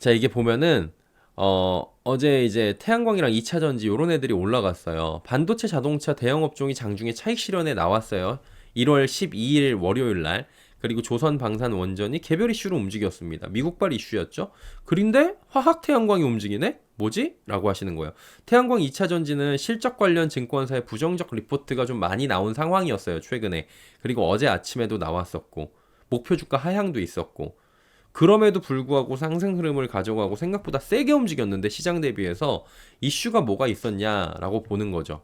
자, 이게 보면은 어, 어제 이제 태양광이랑 2차 전지 요런 애들이 올라갔어요. 반도체 자동차 대형 업종이 장중에 차익 실현에 나왔어요. 1월 12일 월요일 날. 그리고 조선 방산 원전이 개별 이슈로 움직였습니다. 미국발 이슈였죠. 그런데 화학 태양광이 움직이네? 뭐지? 라고 하시는 거예요. 태양광 2차 전지는 실적 관련 증권사의 부정적 리포트가 좀 많이 나온 상황이었어요. 최근에. 그리고 어제 아침에도 나왔었고 목표 주가 하향도 있었고 그럼에도 불구하고 상승 흐름을 가져가고 생각보다 세게 움직였는데 시장 대비해서 이슈가 뭐가 있었냐라고 보는 거죠.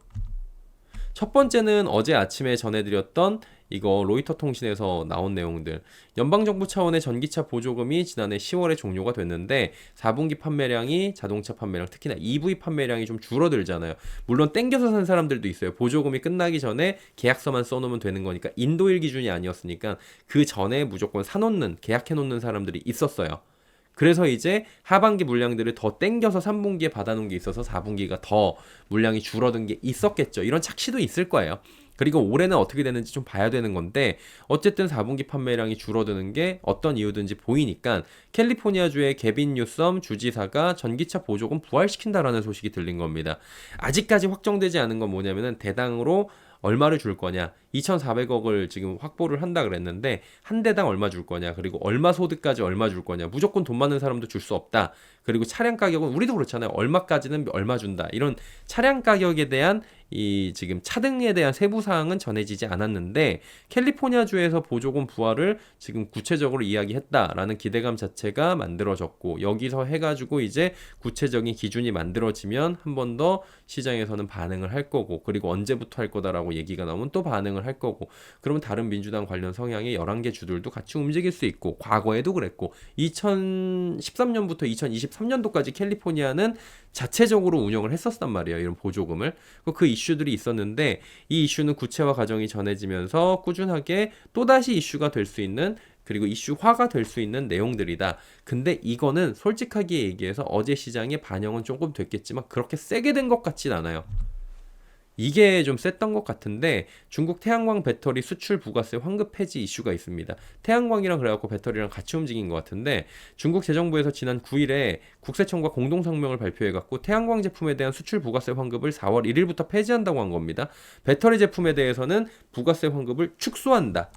첫 번째는 어제 아침에 전해드렸던 이거 로이터 통신에서 나온 내용들. 연방정부 차원의 전기차 보조금이 지난해 10월에 종료가 됐는데 4분기 판매량이 자동차 판매량 특히나 EV 판매량이 좀 줄어들잖아요. 물론 땡겨서 산 사람들도 있어요. 보조금이 끝나기 전에 계약서만 써놓으면 되는 거니까 인도일 기준이 아니었으니까 그 전에 무조건 사놓는 계약해놓는 사람들이 있었어요. 그래서 이제 하반기 물량들을 더 땡겨서 3분기에 받아놓은 게 있어서 4분기가 더 물량이 줄어든 게 있었겠죠. 이런 착시도 있을 거예요. 그리고 올해는 어떻게 되는지 좀 봐야 되는 건데 어쨌든 4분기 판매량이 줄어드는 게 어떤 이유든지 보이니까 캘리포니아주의 개빈 뉴섬 주지사가 전기차 보조금 부활시킨다라는 소식이 들린 겁니다. 아직까지 확정되지 않은 건 뭐냐면은 대당으로 얼마를 줄 거냐 2,400억을 지금 확보를 한다 그랬는데 한 대당 얼마 줄 거냐 그리고 얼마 소득까지 얼마 줄 거냐 무조건 돈 많은 사람도 줄 수 없다. 그리고 차량 가격은 우리도 그렇잖아요. 얼마까지는 얼마 준다. 이런 차량 가격에 대한 이 지금 차등에 대한 세부 사항은 전해지지 않았는데 캘리포니아 주에서 보조금 부활을 지금 구체적으로 이야기했다라는 기대감 자체가 만들어졌고 여기서 해가지고 이제 구체적인 기준이 만들어지면 한 번 더 시장에서는 반응을 할 거고 그리고 언제부터 할 거다라고 얘기가 나오면 또 반응을 할 거고 그러면 다른 민주당 관련 성향의 11개 주들도 같이 움직일 수 있고 과거에도 그랬고 2013년부터 2023년도까지 캘리포니아는 자체적으로 운영을 했었단 말이에요. 이런 보조금을. 그 이슈들이 있었는데 이 이슈는 구체화 과정이 전해지면서 꾸준하게 또다시 이슈가 될 수 있는 그리고 이슈화가 될 수 있는 내용들이다. 근데 이거는 솔직하게 얘기해서 어제 시장에 반영은 조금 됐겠지만 그렇게 세게 된 것 같진 않아요. 이게 좀 셌던 것 같은데 중국 태양광 배터리 수출 부가세 환급 폐지 이슈가 있습니다. 태양광이랑 그래갖고 배터리랑 같이 움직인 것 같은데 중국 재정부에서 지난 9일에 국세청과 공동 성명을 발표해갖고 태양광 제품에 대한 수출 부가세 환급을 4월 1일부터 폐지한다고 한 겁니다. 배터리 제품에 대해서는 부가세 환급을 축소한다.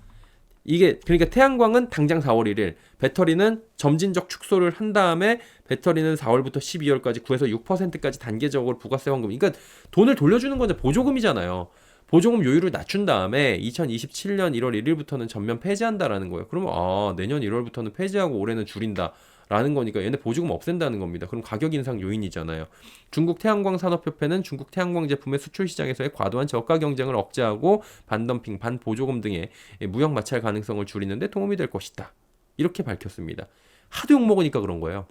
이게 그러니까 태양광은 당장 4월 1일, 배터리는 점진적 축소를 한 다음에 배터리는 4월부터 12월까지 9에서 6%까지 단계적으로 부가세 환급. 그러니까 돈을 돌려주는 건 보조금이잖아요. 보조금 요율을 낮춘 다음에 2027년 1월 1일부터는 전면 폐지한다라는 거예요. 그러면 아 내년 1월부터는 폐지하고 올해는 줄인다. 라는 거니까 얘네 보조금 없앤다는 겁니다. 그럼 가격 인상 요인이잖아요. 중국 태양광 산업협회는 중국 태양광 제품의 수출 시장에서의 과도한 저가 경쟁을 억제하고 반덤핑, 반보조금 등의 무역 마찰 가능성을 줄이는데 도움이 될 것이다. 이렇게 밝혔습니다. 하도 욕 먹으니까 그런 거예요.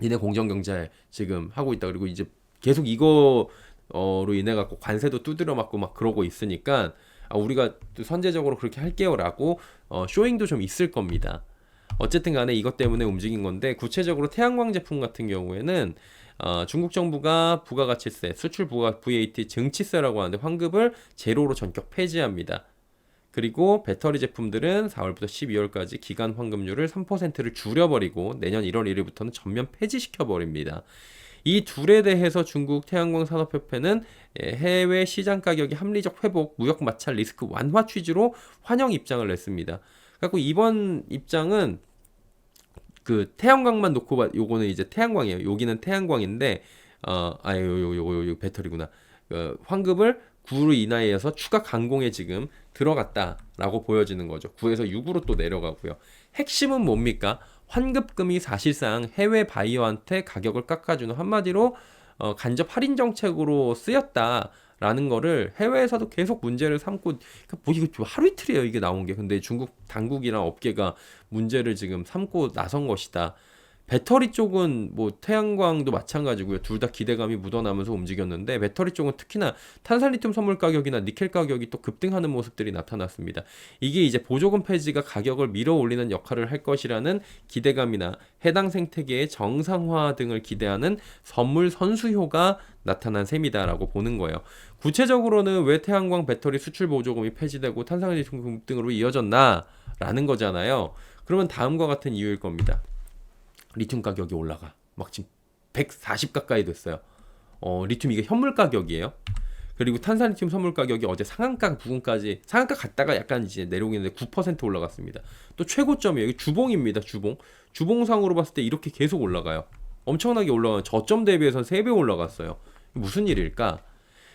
니네 공정경제 지금 하고 있다. 그리고 이제 계속 이거로 인해 갖고 관세도 두드려 맞고 막 그러고 있으니까 아, 우리가 선제적으로 그렇게 할게요라고 어, 쇼잉도 좀 있을 겁니다. 어쨌든 간에 이것 때문에 움직인 건데 구체적으로 태양광 제품 같은 경우에는 어, 중국 정부가 부가가치세, 수출 부가 VAT 증치세라고 하는데 환급을 제로로 전격 폐지합니다. 그리고 배터리 제품들은 4월부터 12월까지 기간 환급률을 3%를 줄여버리고 내년 1월 1일부터는 전면 폐지시켜버립니다. 이 둘에 대해서 중국 태양광 산업협회는 예, 해외 시장 가격의 합리적 회복, 무역 마찰 리스크 완화 취지로 환영 입장을 냈습니다. 그래서 이번 입장은 그 태양광만 놓고 봐 요거는 이제 태양광이에요. 여기는 태양광인데 어 아유 요요요요 배터리구나. 그 환급을 9로 인하여서 추가 강공에 지금 들어갔다라고 보여지는 거죠. 9에서 6으로 또 내려가고요. 핵심은 뭡니까? 환급금이 사실상 해외 바이어한테 가격을 깎아주는 한마디로 어, 간접 할인 정책으로 쓰였다. 라는 거를 해외에서도 계속 문제를 삼고 그러니까 뭐 이거 하루 이틀이에요 이게 나온 게 근데 중국 당국이랑 업계가 문제를 지금 삼고 나선 것이다. 배터리 쪽은 뭐 태양광도 마찬가지고요. 둘 다 기대감이 묻어나면서 움직였는데 배터리 쪽은 특히나 탄산리튬 선물 가격이나 니켈 가격이 또 급등하는 모습들이 나타났습니다. 이게 이제 보조금 폐지가 가격을 밀어 올리는 역할을 할 것이라는 기대감이나 해당 생태계의 정상화 등을 기대하는 선물 선수효가 나타난 셈이다라고 보는 거예요. 구체적으로는 왜 태양광 배터리 수출 보조금이 폐지되고 탄산리튬 급등으로 이어졌나라는 거잖아요. 그러면 다음과 같은 이유일 겁니다. 리튬 가격이 올라가. 막 지금 140 가까이 됐어요. 어, 리튬 이게 현물 가격이에요. 그리고 탄산리튬 선물 가격이 어제 상한가 부근까지 상한가 갔다가 약간 이제 내려오고 있는데 9% 올라갔습니다. 또 최고점이에요. 이게 주봉입니다. 주봉. 주봉상으로 봤을 때 이렇게 계속 올라가요. 엄청나게 올라가요. 저점 대비해서 3배 올라갔어요. 무슨 일일까?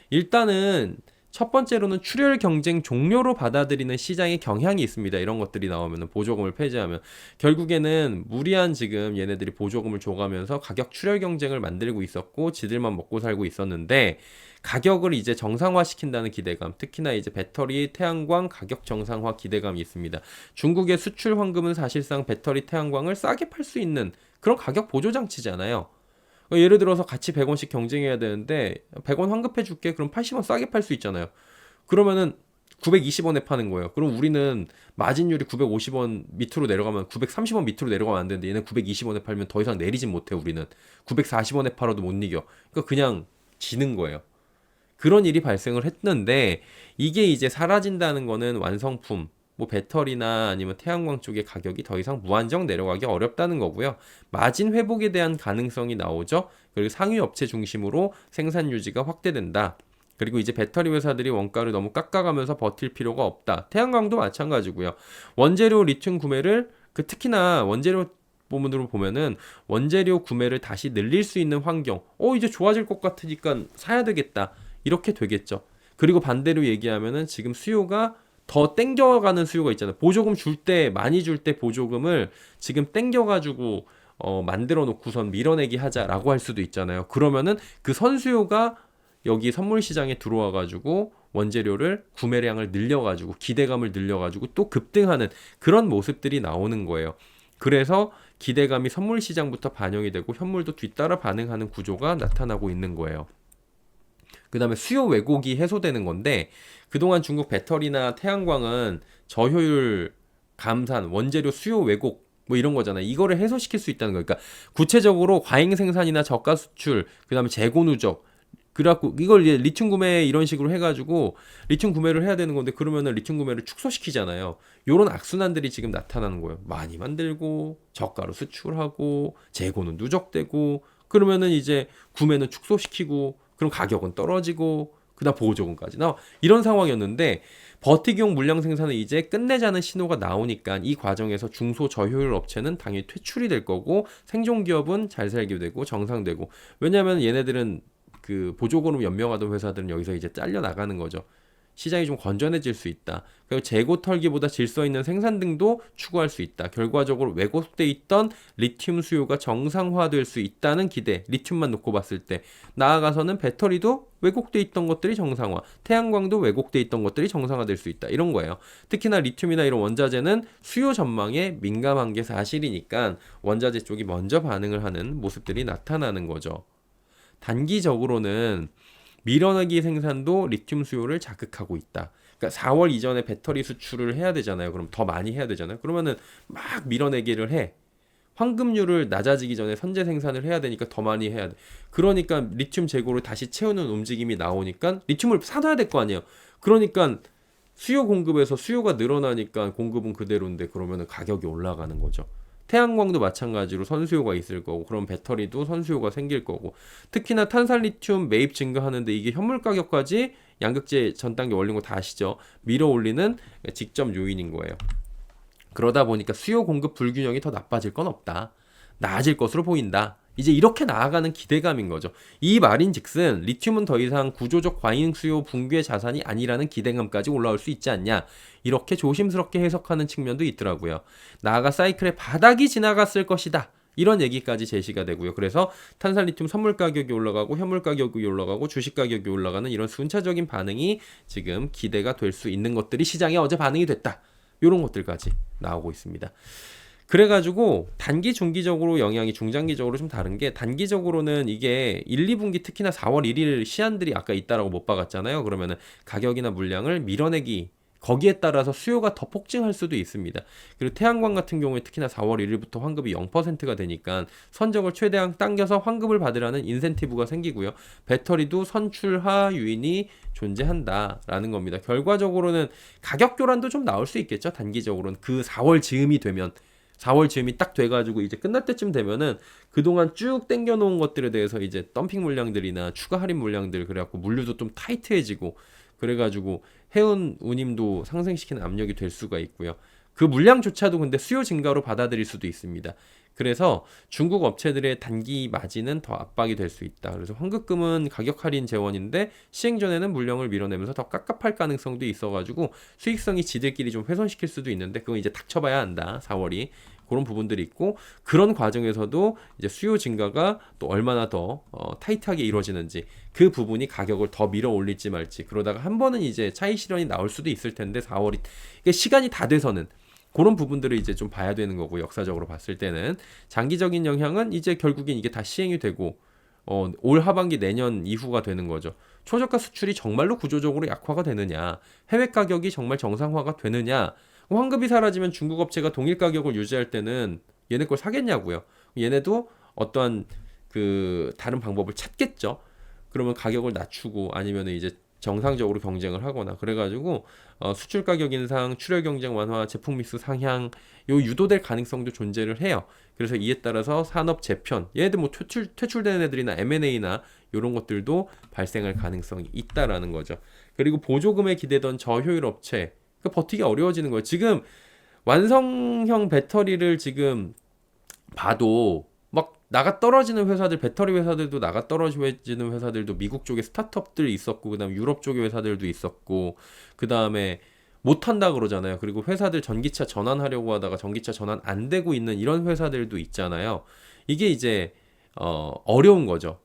일단은 첫 번째로는 출혈 경쟁 종료로 받아들이는 시장의 경향이 있습니다. 이런 것들이 나오면 보조금을 폐지하면 결국에는 무리한 지금 얘네들이 보조금을 줘가면서 가격 출혈 경쟁을 만들고 있었고 지들만 먹고 살고 있었는데 가격을 이제 정상화 시킨다는 기대감, 특히나 이제 배터리, 태양광 가격 정상화 기대감이 있습니다. 중국의 수출 황금은 사실상 배터리, 태양광을 싸게 팔 수 있는 그런 가격 보조 장치잖아요. 어, 예를 들어서 같이 100원씩 경쟁해야 되는데 100원 환급해 줄게. 그럼 80원 싸게 팔 수 있잖아요. 그러면은 920원에 파는 거예요. 그럼 우리는 마진율이 950원 밑으로 내려가면 930원 밑으로 내려가면 안 되는데 얘는 920원에 팔면 더 이상 내리진 못해 우리는 940원에 팔아도 못 이겨. 그러니까 그냥 지는 거예요. 그런 일이 발생을 했는데 이게 이제 사라진다는 거는 완성품 뭐 배터리나 아니면 태양광 쪽의 가격이 더 이상 무한정 내려가기 어렵다는 거고요. 마진 회복에 대한 가능성이 나오죠. 그리고 상위 업체 중심으로 생산 유지가 확대된다. 그리고 이제 배터리 회사들이 원가를 너무 깎아가면서 버틸 필요가 없다. 태양광도 마찬가지고요. 원재료 리튬 구매를 그 특히나 원재료 부분으로 보면은 원재료 구매를 다시 늘릴 수 있는 환경. 어 이제 좋아질 것 같으니까 사야 되겠다. 이렇게 되겠죠. 그리고 반대로 얘기하면은 지금 수요가 더 땡겨가는 수요가 있잖아요. 보조금 줄 때 많이 줄 때 보조금을 지금 땡겨가지고 어, 만들어 놓고선 밀어내기 하자라고 할 수도 있잖아요. 그러면은 그 선수요가 여기 선물 시장에 들어와 가지고 원재료를 구매량을 늘려 가지고 기대감을 늘려 가지고 또 급등하는 그런 모습들이 나오는 거예요. 그래서 기대감이 선물 시장부터 반영이 되고 현물도 뒤따라 반응하는 구조가 나타나고 있는 거예요. 그 다음에 수요 왜곡이 해소되는 건데 그동안 중국 배터리나 태양광은 저효율 감산, 원재료 수요 왜곡 뭐 이런 거잖아요. 이거를 해소시킬 수 있다는 거니까 그러니까 구체적으로 과잉 생산이나 저가 수출, 그다음에 재고 누적 그래갖고 이걸 이제 리튬 구매 이런 식으로 해가지고 리튬 구매를 해야 되는 건데 그러면은 리튬 구매를 축소시키잖아요. 요런 악순환들이 지금 나타나는 거예요. 많이 만들고 저가로 수출하고 재고는 누적되고 그러면은 이제 구매는 축소시키고 그럼 가격은 떨어지고 그다음 보조금까지 나 이런 상황이었는데 버티기용 물량 생산을 이제 끝내자는 신호가 나오니까 이 과정에서 중소 저효율 업체는 당연히 퇴출이 될 거고 생존 기업은 잘 살게 되고 정상되고 왜냐하면 얘네들은 그 보조금으로 연명하던 회사들은 여기서 이제 잘려 나가는 거죠. 시장이 좀 건전해질 수 있다. 그리고 재고 털기보다 질서 있는 생산 등도 추구할 수 있다. 결과적으로 왜곡돼 있던 리튬 수요가 정상화될 수 있다는 기대. 리튬만 놓고 봤을 때 나아가서는 배터리도 왜곡돼 있던 것들이 정상화, 태양광도 왜곡돼 있던 것들이 정상화될 수 있다. 이런 거예요. 특히나 리튬이나 이런 원자재는 수요 전망에 민감한 게 사실이니까 원자재 쪽이 먼저 반응을 하는 모습들이 나타나는 거죠. 단기적으로는 밀어내기 생산도 리튬 수요를 자극하고 있다. 그러니까 4월 이전에 배터리 수출을 해야 되잖아요. 그럼 더 많이 해야 되잖아요. 그러면은 막 밀어내기를 해. 황금률을 낮아지기 전에 선제 생산을 해야 되니까 더 많이 해야 돼. 그러니까 리튬 재고를 다시 채우는 움직임이 나오니까 리튬을 사놔야 될 거 아니에요. 그러니까 수요 공급에서 수요가 늘어나니까 공급은 그대로인데 그러면은 가격이 올라가는 거죠. 태양광도 마찬가지로 선수요가 있을 거고 그럼 배터리도 선수요가 생길 거고 특히나 탄산리튬 매입 증가하는데 이게 현물 가격까지 양극재 전 단계 원리인 거다 아시죠? 밀어 올리는 직접 요인인 거예요. 그러다 보니까 수요 공급 불균형이 더 나빠질 건 없다. 나아질 것으로 보인다. 이제 이렇게 나아가는 기대감인 거죠. 이 말인 즉슨 리튬은 더 이상 구조적 과잉 수요 붕괴 자산이 아니라는 기대감까지 올라올 수 있지 않냐. 이렇게 조심스럽게 해석하는 측면도 있더라고요. 나아가 사이클의 바닥이 지나갔을 것이다. 이런 얘기까지 제시가 되고요. 그래서 탄산리튬 선물 가격이 올라가고 현물 가격이 올라가고 주식 가격이 올라가는 이런 순차적인 반응이 지금 기대가 될 수 있는 것들이 시장에 어제 반응이 됐다. 이런 것들까지 나오고 있습니다. 그래가지고 단기 중기적으로 영향이 중장기적으로 좀 다른 게 단기적으로는 이게 1, 2분기 특히나 4월 1일 시한들이 아까 있다라고 못 박았잖아요. 그러면은 가격이나 물량을 밀어내기 거기에 따라서 수요가 더 폭증할 수도 있습니다. 그리고 태양광 같은 경우에 특히나 4월 1일부터 환급이 0%가 되니까 선적을 최대한 당겨서 환급을 받으라는 인센티브가 생기고요. 배터리도 선출하 유인이 존재한다라는 겁니다. 결과적으로는 가격 교란도 좀 나올 수 있겠죠. 단기적으로는 그 4월 즈음이 되면 4월 즈음이 딱 돼가지고 이제 끝날 때쯤 되면은 그동안 쭉 땡겨놓은 것들에 대해서 이제 덤핑 물량들이나 추가 할인 물량들 그래갖고 물류도 좀 타이트해지고 그래가지고 해운 운임도 상승시키는 압력이 될 수가 있고요. 그 물량조차도 근데 수요 증가로 받아들일 수도 있습니다. 그래서 중국 업체들의 단기 마진은 더 압박이 될 수 있다. 그래서 환급금은 가격 할인 재원인데 시행 전에는 물량을 밀어내면서 더 깝깝할 가능성도 있어가지고 수익성이 지들끼리 좀 훼손시킬 수도 있는데 그건 이제 닥쳐봐야 한다. 4월이 그런 부분들이 있고 그런 과정에서도 이제 수요 증가가 또 얼마나 더 어, 타이트하게 이루어지는지 그 부분이 가격을 더 밀어 올릴지 말지 그러다가 한 번은 이제 차익 실현이 나올 수도 있을 텐데 4월이 이게 시간이 다 돼서는 그런 부분들을 이제 좀 봐야 되는 거고 역사적으로 봤을 때는 장기적인 영향은 이제 결국엔 이게 다 시행이 되고 어, 올 하반기 내년 이후가 되는 거죠. 초저가 수출이 정말로 구조적으로 약화가 되느냐, 해외 가격이 정말 정상화가 되느냐, 환급이 사라지면 중국 업체가 동일 가격을 유지할 때는 얘네 걸 사겠냐고요. 얘네도 어떠한 그 다른 방법을 찾겠죠. 그러면 가격을 낮추고 아니면 이제 정상적으로 경쟁을 하거나 그래가지고 어, 수출 가격 인상, 출혈 경쟁 완화, 제품 믹스 상향 요 유도될 가능성도 존재를 해요. 그래서 이에 따라서 산업 재편, 얘네들 뭐 퇴출 퇴출되는 애들이나 M&A나 이런 것들도 발생할 가능성이 있다라는 거죠. 그리고 보조금에 기대던 저효율 업체 그 버티기 어려워지는 거예요. 지금 완성형 배터리를 지금 봐도 막 나가 떨어지는 회사들 배터리 회사들도 나가 떨어지는 회사들도 미국 쪽에 스타트업들 있었고 그다음 유럽 쪽의 회사들도 있었고 그다음에 못 한다 그러잖아요. 그리고 회사들 전기차 전환하려고 하다가 전기차 전환 안 되고 있는 이런 회사들도 있잖아요. 이게 이제 어 어려운 거죠.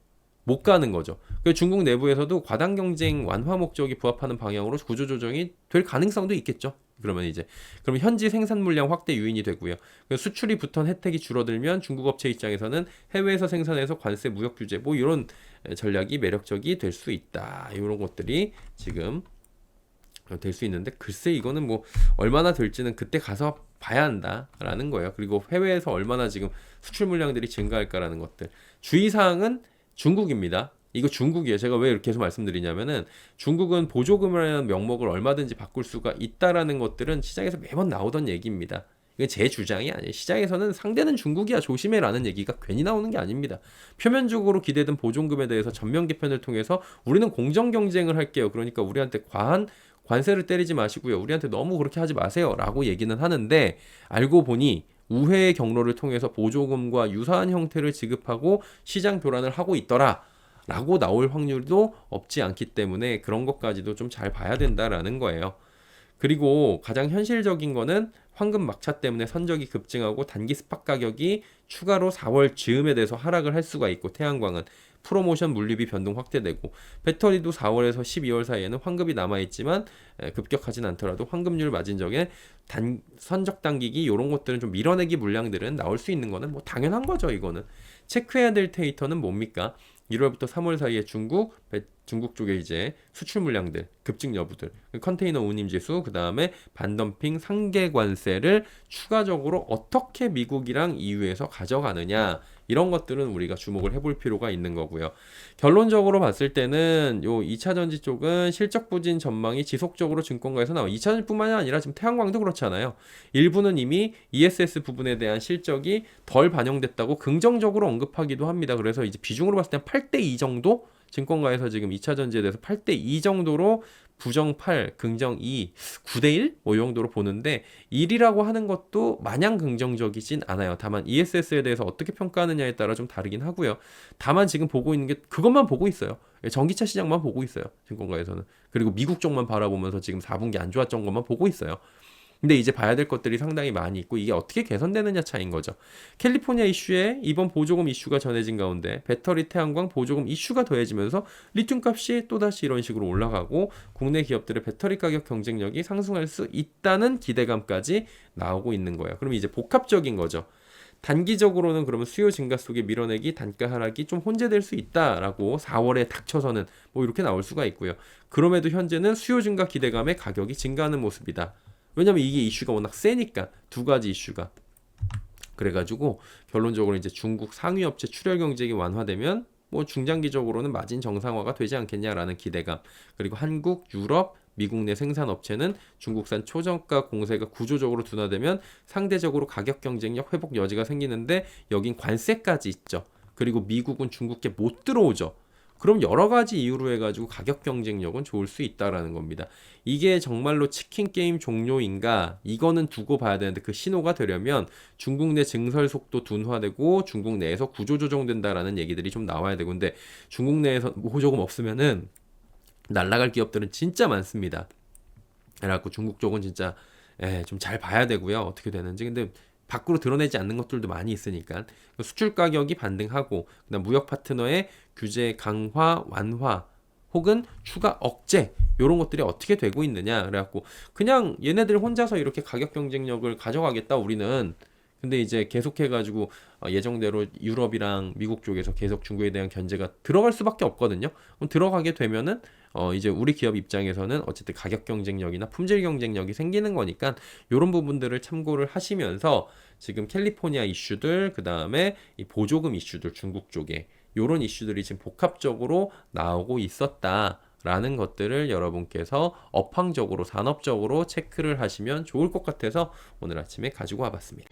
못 가는 거죠. 그 중국 내부에서도 과당 경쟁 완화 목적이 부합하는 방향으로 구조 조정이 될 가능성도 있겠죠. 그러면 이제 그러면 현지 생산 물량 확대 요인이 되고요. 그 수출이 붙은 혜택이 줄어들면 중국 업체 입장에서는 해외에서 생산해서 관세 무역 규제 뭐 이런 전략이 매력적이 될 수 있다. 이런 것들이 지금 될 수 있는데 글쎄 이거는 뭐 얼마나 될지는 그때 가서 봐야 한다라는 거예요. 그리고 해외에서 얼마나 지금 수출 물량들이 증가할까라는 것들. 주의 사항은 중국입니다. 이거 중국이에요. 제가 왜 이렇게 계속 말씀드리냐면은 중국은 보조금이라는 명목을 얼마든지 바꿀 수가 있다라는 것들은 시장에서 매번 나오던 얘기입니다. 이건 제 주장이 아니에요. 시장에서는 상대는 중국이야 조심해라는 얘기가 괜히 나오는 게 아닙니다. 표면적으로 기대된 보조금에 대해서 전면 개편을 통해서 우리는 공정 경쟁을 할게요. 그러니까 우리한테 과한 관세를 때리지 마시고요. 우리한테 너무 그렇게 하지 마세요 라고 얘기는 하는데 알고 보니 우회의 경로를 통해서 보조금과 유사한 형태를 지급하고 시장 교란을 하고 있더라. 라고 나올 확률도 없지 않기 때문에 그런 것까지도 좀 잘 봐야 된다라는 거예요. 그리고 가장 현실적인 거는 황금 막차 때문에 선적이 급증하고 단기 스팟 가격이 추가로 4월 즈음에 대해서 하락을 할 수가 있고 태양광은 프로모션 물류비 변동 확대되고 배터리도 4월에서 12월 사이에는 환급이 남아 있지만 급격하진 않더라도 환급률 마진 적에 단 선적 당기기 이런 것들은 좀 밀어내기 물량들은 나올 수 있는 거는 뭐 당연한 거죠 이거는. 체크해야 될 데이터는 뭡니까? 1월부터 3월 사이에 중국, 중국 쪽에 이제 수출 물량들, 급증 여부들, 컨테이너 운임 지수, 그 다음에 반덤핑 상계 관세를 추가적으로 어떻게 미국이랑 EU에서 가져가느냐 이런 것들은 우리가 주목을 해볼 필요가 있는 거고요. 결론적으로 봤을 때는 요 2차 전지 쪽은 실적 부진 전망이 지속적으로 증권가에서 나와. 2차 전지뿐만이 아니라 지금 태양광도 그렇잖아요. 일부는 이미 ESS 부분에 대한 실적이 덜 반영됐다고 긍정적으로 언급하기도 합니다. 그래서 이제 비중으로 봤을 때 8대 2 정도 증권가에서 지금 2차 전지에 대해서 8대 2 정도로 부정 8, 긍정 2, 9대 1? 뭐 이 정도로 보는데 1이라고 하는 것도 마냥 긍정적이진 않아요. 다만 ESS에 대해서 어떻게 평가하느냐에 따라 좀 다르긴 하고요. 다만 지금 보고 있는 게 그것만 보고 있어요. 전기차 시장만 보고 있어요. 증권가에서는. 그리고 미국 쪽만 바라보면서 지금 4분기 안 좋았던 것만 보고 있어요. 근데 이제 봐야 될 것들이 상당히 많이 있고 이게 어떻게 개선되느냐 차인 거죠. 캘리포니아 이슈에 이번 보조금 이슈가 전해진 가운데 배터리 태양광 보조금 이슈가 더해지면서 리튬 값이 또다시 이런 식으로 올라가고 국내 기업들의 배터리 가격 경쟁력이 상승할 수 있다는 기대감까지 나오고 있는 거예요. 그럼 이제 복합적인 거죠. 단기적으로는 그러면 수요 증가 속에 밀어내기 단가 하락이 좀 혼재될 수 있다라고 4월에 닥쳐서는 뭐 이렇게 나올 수가 있고요. 그럼에도 현재는 수요 증가 기대감에 가격이 증가하는 모습이다. 왜냐면 이게 이슈가 워낙 세니까 두 가지 이슈가 그래가지고 결론적으로 이제 중국 상위 업체 출혈 경쟁이 완화되면 뭐 중장기적으로는 마진 정상화가 되지 않겠냐라는 기대감 그리고 한국, 유럽, 미국 내 생산업체는 중국산 초저가 공세가 구조적으로 둔화되면 상대적으로 가격 경쟁력 회복 여지가 생기는데 여긴 관세까지 있죠. 그리고 미국은 중국계 못 들어오죠. 그럼 여러 가지 이유로 해가지고 가격 경쟁력은 좋을 수 있다라는 겁니다. 이게 정말로 치킨 게임 종료인가? 이거는 두고 봐야 되는데 그 신호가 되려면 중국 내 증설 속도 둔화되고 중국 내에서 구조 조정된다라는 얘기들이 좀 나와야 되고 근데 중국 내에서 보조금 없으면은 날라갈 기업들은 진짜 많습니다. 그래갖고 중국 쪽은 진짜 예, 좀잘 봐야 되고요. 어떻게 되는지. 근데 밖으로 드러내지 않는 것들도 많이 있으니까. 수출 가격이 반등하고 그다음 무역 파트너의 규제 강화 완화 혹은 추가 억제 이런 것들이 어떻게 되고 있느냐. 그래갖고 그냥 얘네들 혼자서 이렇게 가격 경쟁력을 가져가겠다 우리는 근데 이제 계속해가지고 어, 예정대로 유럽이랑 미국 쪽에서 계속 중국에 대한 견제가 들어갈 수밖에 없거든요. 그럼 들어가게 되면은 어 이제 우리 기업 입장에서는 어쨌든 가격 경쟁력이나 품질 경쟁력이 생기는 거니까 이런 부분들을 참고를 하시면서 지금 캘리포니아 이슈들 그 다음에 이 보조금 이슈들 중국 쪽에 요런 이슈들이 지금 복합적으로 나오고 있었다 라는 것들을 여러분께서 업황적으로 산업적으로 체크를 하시면 좋을 것 같아서 오늘 아침에 가지고 와봤습니다.